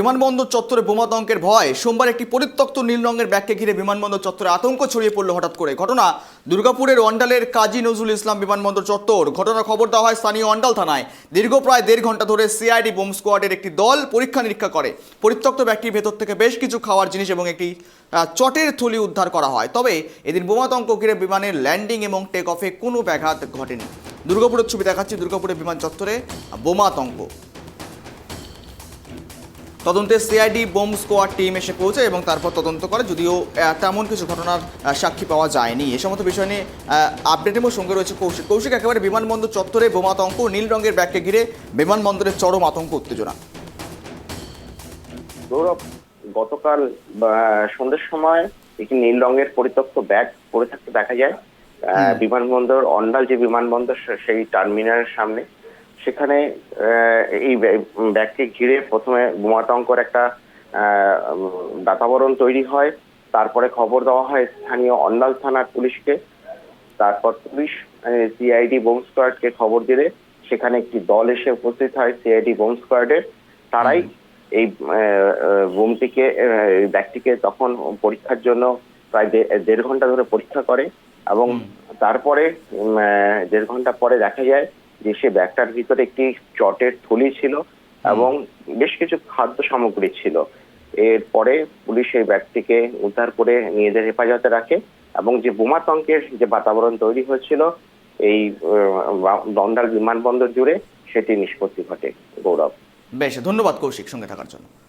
বিমানবন্দর চত্বরে বোমাতঙ্কের ভয়। সোমবার একটি পরিত্যক্ত নীল রঙের ব্যাগকে ঘিরে বিমানবন্দর চত্বরে আতঙ্ক ছড়িয়ে পড়ল হঠাৎ করে। ঘটনা দুর্গাপুরের অন্ডালের কাজী নজরুল ইসলাম বিমানবন্দর চত্বর। ঘটনার খবর দেওয়া হয় স্থানীয় অন্ডাল থানায়। দীর্ঘ প্রায় দেড় ঘণ্টা ধরে সিআইডি বোম স্কোয়াডের একটি দল পরীক্ষা নিরীক্ষা করে। পরিত্যক্ত ব্যাগটির ভেতর থেকে বেশ কিছু খাওয়ার জিনিস এবং একটি চটের থলি উদ্ধার করা হয়। তবে এদিন বোমাতঙ্ক ঘিরে বিমানের ল্যান্ডিং এবং টেক অফে কোনো ব্যাঘাত ঘটেনি। দুর্গাপুরের ছবি দেখাচ্ছি। দুর্গাপুরের বিমান চত্বরে বোমাতঙ্ক তদন্তে সিআইডি বোম স্কোয়াড টিম এসে পৌঁছে এবং তারপর তদন্ত করে যদিও তেমন কিছু ঘটনার সাক্ষী পাওয়া যায়নি। এ সমস্ত বিষয় নিয়ে আপডেটের সঙ্গে রয়েছে কৌশিক। কৌশিক একেবারে বিমানবন্দর চত্বরে বোমাতঙ্ক নীল রঙের ব্যাগকে ঘিরে বিমানবন্দরের চরম আতঙ্ক উত্তেজনা। গৌরব গতকাল সন্ধ্যের সময় একটি নীল রঙের পরিত্যক্ত ব্যাগ পড়ে থাকতে দেখা যায়। বিমানবন্দর অন্ডাল যে বিমানবন্দর সেই টার্মিনালের সামনে। সেখানে এই ব্যাগ- ব্যাগকে ঘিরে প্রথমে বোমাতঙ্কর একটা বাতাবরণ তৈরি হয়। তারপরে খবর দেওয়া হয় স্থানীয় অন্ডাল থানার পুলিশকে। তারপর পুলিশ সিআইডি বোম স্কোয়াডকে খবর দিলে সেখানে একটি দল এসে উপস্থিত হয় সিআইডি বোম স্কোয়াডের তারাই এই বোমটিকে ব্যাগটিকে তখন পরীক্ষার জন্য প্রায় দেড় ঘণ্টা ধরে পরীক্ষা করে এবং তারপরে দেড় ঘণ্টা পরে দেখা যায় যে সে ব্যাগটার ভিতরে একটি চটের থলি ছিল এবং বেশ কিছু খাদ্য সামগ্রী ছিল। এরপরে পুলিশ এই ব্যাগটিকে উদ্ধার করে নিজেদের হেফাজতে রাখে এবং যে বোমাতঙ্কের যে বাতাবরণ তৈরি হয়েছিল এই দন্ডাল বিমানবন্দর জুড়ে সেটি নিষ্পত্তি ঘটে। গৌরব। বেশ ধন্যবাদ কৌশিক সঙ্গে থাকার জন্য।